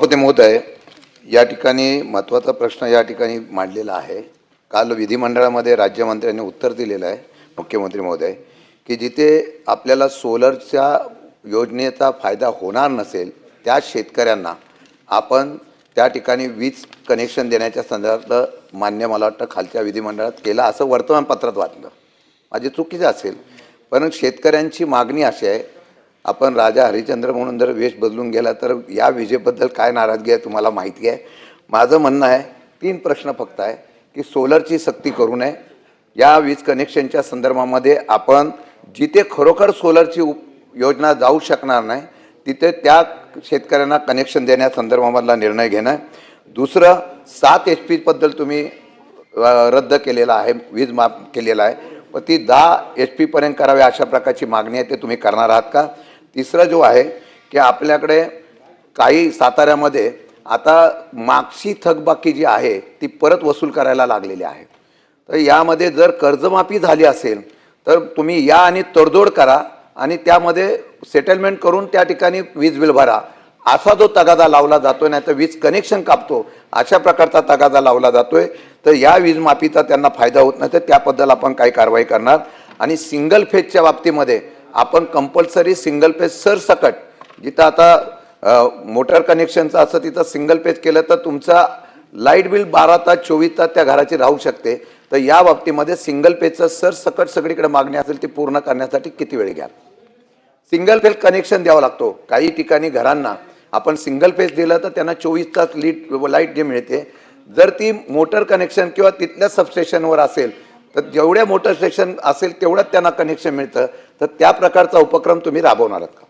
सभापती महोदय या ठिकाणी महत्त्वाचा प्रश्न या ठिकाणी मांडलेला आहे. काल विधिमंडळामध्ये राज्यमंत्र्यांनी उत्तर दिलेलं आहे मुख्यमंत्री महोदय की जिथे आपल्याला सोलरच्या योजनेचा फायदा होणार नसेल त्या शेतकऱ्यांना आपण त्या ठिकाणी वीज कनेक्शन देण्याच्या संदर्भात मान्य मला वाटतं खालच्या विधिमंडळात केला असं वर्तमानपत्रात वाचलं माझी चुकीचं असेल पण शेतकऱ्यांची मागणी अशी आहे आपण राजा हरिश्चंद्र म्हणून जर वेश बदलून गेला तर या विजेबद्दल काय नाराजगी आहे तुम्हाला माहिती आहे? माझं म्हणणं आहे तीन प्रश्न फक्त आहे की सोलरची सक्ती करू नये. या वीज कनेक्शनच्या संदर्भामध्ये आपण जिथे खरोखर सोलरची उप योजना जाऊ शकणार नाही तिथे त्या शेतकऱ्यांना कनेक्शन देण्यासंदर्भामधला निर्णय घेणं. दुसरं सात एच पीबद्दल तुम्ही रद्द केलेला आहे वीज माफ केलेला आहे. व ती दहा एच पीपर्यंत करावी अशा प्रकारची मागणी आहे ते तुम्ही करणार आहात का? तिसरा जो आहे की आपल्याकडे काही साताऱ्यामध्ये आता मागची थकबाकी जी आहे ती परत वसूल करायला लागलेली आहे. तर यामध्ये जर कर्जमाफी झाली असेल तर तुम्ही या आणि तडजोड करा आणि त्यामध्ये सेटलमेंट करून त्या ठिकाणी वीज बिल भरा. असा जो तगादा लावला जातोय नाही तर वीज कनेक्शन कापतो अशा प्रकारचा तगादा लावला जातोय. तर या वीज माफीचा त्यांना फायदा होत नाही तर त्याबद्दल आपण काही कारवाई करणार. आणि सिंगल फेजच्या बाबतीमध्ये आपण कंपल्सरी सिंगल पेज सरसकट जिथं आता मोटर कनेक्शनचं असं तिथं सिंगल पेज केलं तर तुमचा लाइट बिल बारा तास चोवीस तास त्या घराची राहू शकते. तर या बाबतीमध्ये सिंगल पेजचं सरसकट सगळीकडे मागणी असेल ती पूर्ण करण्यासाठी किती वेळ घ्याल? सिंगल पेज कनेक्शन द्यावा लागतो काही ठिकाणी घरांना. आपण सिंगल पेज दिलं तर त्यांना चोवीस तास लीट लाइट जे मिळते जर ती मोटर कनेक्शन किंवा तिथल्या सबस्टेशनवर असेल तर जेवढ्या मोटर स्टेशन असेल तेवढंच त्यांना कनेक्शन मिळतं. तर त्या प्रकारचा उपक्रम तुम्ही राबवणार आहात का?